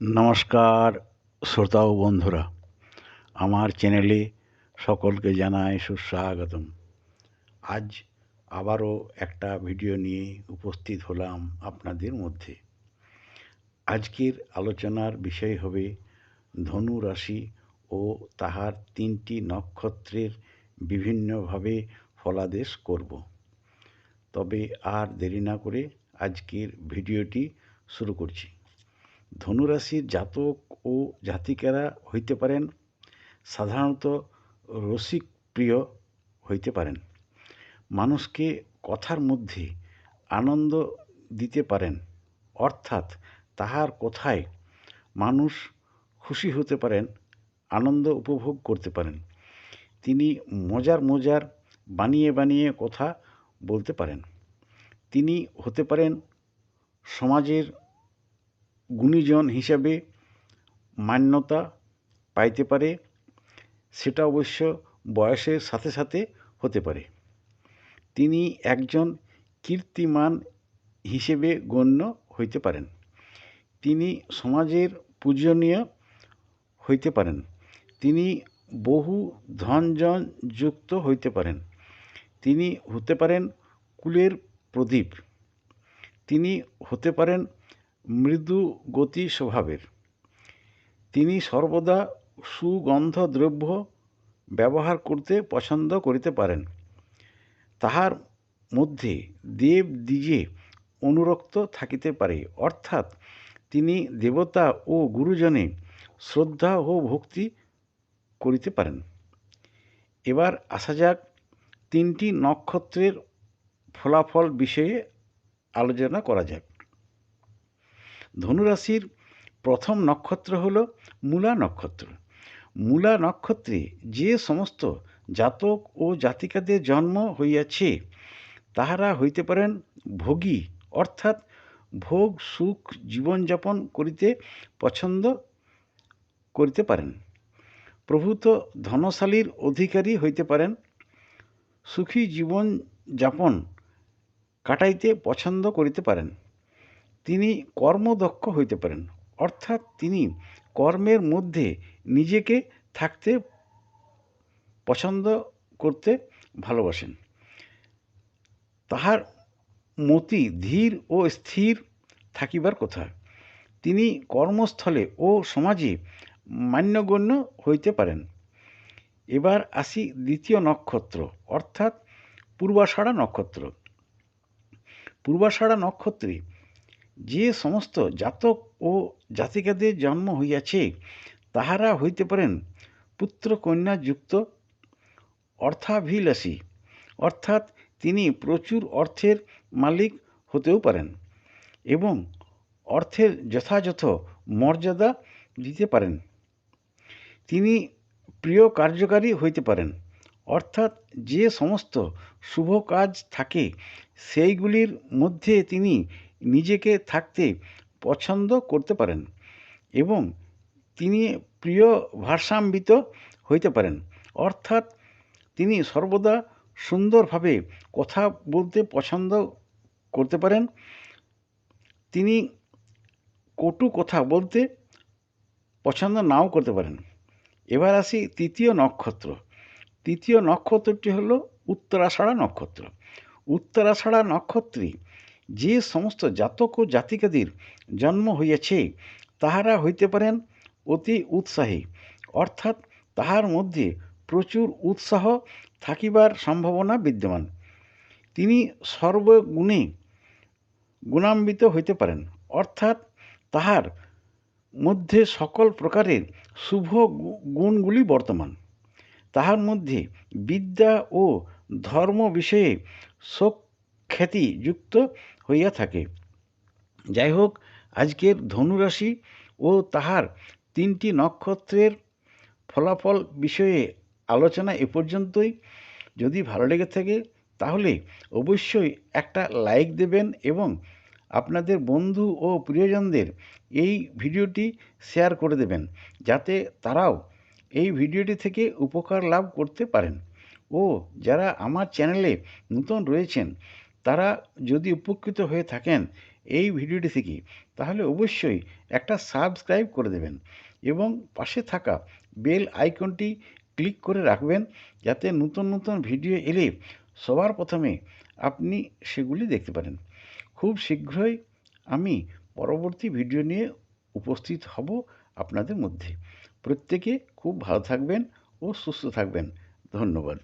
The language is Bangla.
নমস্কার, শ্রোতা ও বন্ধুরা। আমার চ্যানেলে সকলকে জানাই সুস্বাগতম। আজ আবারও একটা ভিডিও নিয়ে উপস্থিত হলাম আপনাদের মধ্যে। আজকের আলোচনার বিষয় হবে ধনু রাশি ও তাহার তিনটি নক্ষত্রের বিভিন্নভাবে ফলাদেশ করব। তবে আর দেরি না করে আজকের ভিডিওটি শুরু করছি। ধনুরাশির জাতক ও জাতিকারা হইতে পারেন, সাধারণত রসিক প্রিয় হইতে পারেন। মানুষকে কথার মধ্যে আনন্দ দিতে পারেন, অর্থাৎ তাহার কথায় মানুষ খুশি হতে পারেন, আনন্দ উপভোগ করতে পারেন। তিনি মজার মজার বানিয়ে বানিয়ে কথা বলতে পারেন। তিনি হতে পারেন সমাজের গুণীজন হিসাবে মান্যতা পাইতে পারে, সেটা অবশ্য বয়সের সাথে সাথে হতে পারে। তিনি একজন কীর্তিমান হিসেবে গণ্য হইতে পারেন। তিনি সমাজের পূজনীয় হইতে পারেন। তিনি বহু ধনজন যুক্ত হইতে পারেন। তিনি হতে পারেন কুলের প্রদীপ। তিনি হতে পারেন মৃদু গতি স্বভাবের। তিনি সর্বদা সুগন্ধ দ্রব্য ব্যবহার করতে পছন্দ করিতে পারেন। তাহার মধ্যে দেব দ্বিজে অনুরক্ত থাকিতে পারে। অর্থাৎ তিনি দেবতা ও গুরুজনে শ্রদ্ধা ও ভক্তি করিতে পারেন। এবার আসা যাক তিনটি নক্ষত্রের ফলাফল বিষয়ে আলোচনা করা যাক। ধনুরাশির প্রথম নক্ষত্র হল মূলা নক্ষত্র। মূলা নক্ষত্রে যে সমস্ত জাতক ও জাতিকাদের জন্ম হইয়াছে, তাহারা হইতে পারেন ভোগী, অর্থাৎ ভোগ, সুখ, জীবনযাপন করিতে পছন্দ করিতে পারেন। প্রভূত ধনশালীর অধিকারী হইতে পারেন, সুখী জীবন যাপন কাটাইতে পছন্দ করিতে পারেন। তিনি কর্মদক্ষ হইতে পারেন। অর্থাৎ তিনি কর্মের মধ্যে নিজেকে থাকতে পছন্দ করতে ভালোবাসেন। তাহার মতি ধীর ও স্থির থাকিবার কথা। তিনি কর্মস্থলে ও সমাজে মান্যগণ্য হইতে পারেন। এবার আসি দ্বিতীয় নক্ষত্র, অর্থাৎ পূর্বাষাঢ়া নক্ষত্র। পূর্বাষাঢ়া নক্ষত্রে যে সমস্ত জাতক ও জাতিকাদের জন্ম হইয়াছে, তাহারা হইতে পারেন পুত্র কন্যা যুক্ত অর্থাভিলাষী, অর্থাৎ তিনি প্রচুর অর্থের মালিক হতেও পারেন এবং অর্থের যথাযথ মর্যাদা দিতে পারেন। তিনি প্রিয় কার্যকারী হইতে পারেন, অর্থাৎ যে সমস্ত শুভ কাজ থাকে, সেইগুলির মধ্যে তিনি নিজেকে থাকতে পছন্দ করতে পারেন এবং তিনি প্রিয় ভারসাম্বিত হইতে পারেন। অর্থাৎ তিনি সর্বদা সুন্দরভাবে কথা বলতে পছন্দ করতে পারেন। তিনি কটু কথা বলতে পছন্দ নাও করতে পারেন। এবার আসি তৃতীয় নক্ষত্র। তৃতীয় নক্ষত্রটি হল উত্তরাষাঢ়া নক্ষত্র। উত্তরাষাঢ়া নক্ষত্রে যে সমস্ত জাতক ও জাতিকাদের জন্ম হইয়াছে, তাহারা হইতে পারেন অতি উৎসাহী। অর্থাৎ তাহার মধ্যে প্রচুর উৎসাহ থাকিবার সম্ভাবনা বিদ্যমান। তিনি সর্বগুণে গুণান্বিত হইতে পারেন। অর্থাৎ তাহার মধ্যে সকল প্রকারের শুভ গুণগুলি বর্তমান। তাহার মধ্যে বিদ্যা ও ধর্ম বিষয়ে শোক খ্যাতি যুক্ত হইয়া থাকে। যাই হোক আজকের ধনুরাশি ও তাহার তিনটি নক্ষত্রের ফলাফল বিষয়ে আলোচনা এ পর্যন্তই। যদি ভালো লেগে থাকে, তাহলে অবশ্যই একটা লাইক দেবেন এবং আপনাদের বন্ধু ও প্রিয়জনদের এই ভিডিওটি শেয়ার করে দেবেন, যাতে তারাও এই ভিডিওটি থেকে উপকার লাভ করতে পারেন। ও যারা আমার চ্যানেলে নতুন রয়েছেন তারা যদি উপকৃত হয়ে থাকেন এই ভিডিওটি থেকে, তাহলে অবশ্যই একটা সাবস্ক্রাইব করে দেবেন এবং পাশে থাকা বেল আইকনটি ক্লিক করে রাখবেন যাতে নতুন নতুন ভিডিও এলে সবার প্রথমে আপনি সেগুলি দেখতে পারেন। খুব শীঘ্রই আমি পরবর্তী ভিডিও নিয়ে উপস্থিত হব আপনাদের মধ্যে। প্রত্যেকে খুব ভালো থাকবেন ও সুস্থ থাকবেন। ধন্যবাদ।